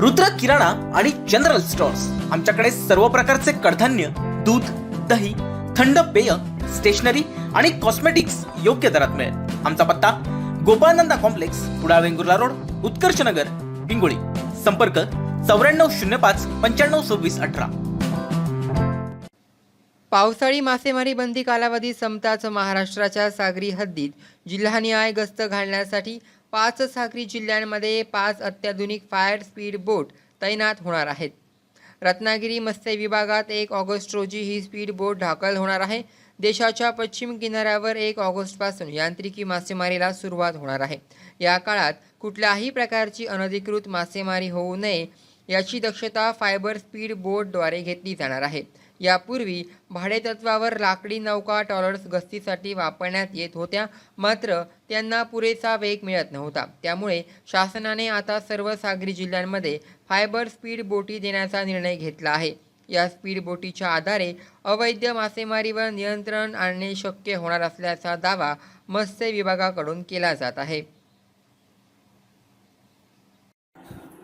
रुद्र किराणा आणि general stores. आमच्याकडे सर्व प्रकारचे कडधान्य दूध दही थंड पेय स्टेशनरी आणि कॉस्मेटिक्स योग्य दरात मिळेल. आमचा पत्ता गोपाळनंदा कॉम्प्लेक्स पुडा वेंगुर्ला रोड उत्कर्ष नगर पिंगोळी संपर्क चौऱ्याण्णव शून्य पाच पंच्याण्णव सव्वीस अठरा. पावसाळी मासेमारी बंदी कालावधी संपताच महाराष्ट्राच्या सागरी हद्दीत जिल्हानिहाय गस्त घालण्यासाठी पाच सागरी जिल्ह्यांमध्ये पाच अत्याधुनिक फायर स्पीड बोट तैनात होणार आहेत. रत्नागिरी मत्स्य विभागात एक ऑगस्ट रोजी ही स्पीड बोट दाखल होणार आहे. देशाच्या पश्चिम किनाऱ्यावर एक ऑगस्टपासून यांत्रिकी मासेमारीला सुरुवात होणार आहे. या काळात कुठल्याही प्रकारची अनधिकृत मासेमारी होऊ नये याची दक्षता फायबर स्पीड बोटद्वारे घेतली जाणार आहे. यापूर्वी भाडेतत्वावर लाकडी नौका टॉलर्स गस्तीसाठी वापरण्यात येत होत्या. मात्र त्यांना पुरेसा वेग मिळत नव्हता. त्यामुळे शासनाने आता सर्व सागरी जिल्ह्यांमध्ये फायबर स्पीड बोटी देण्याचा निर्णय घेतला आहे. या स्पीड बोटीच्या आधारे अवैध मासेमारीवर नियंत्रण आणणे शक्य होणार असल्याचा दावा मत्स्य विभागाकडून केला जात आहे.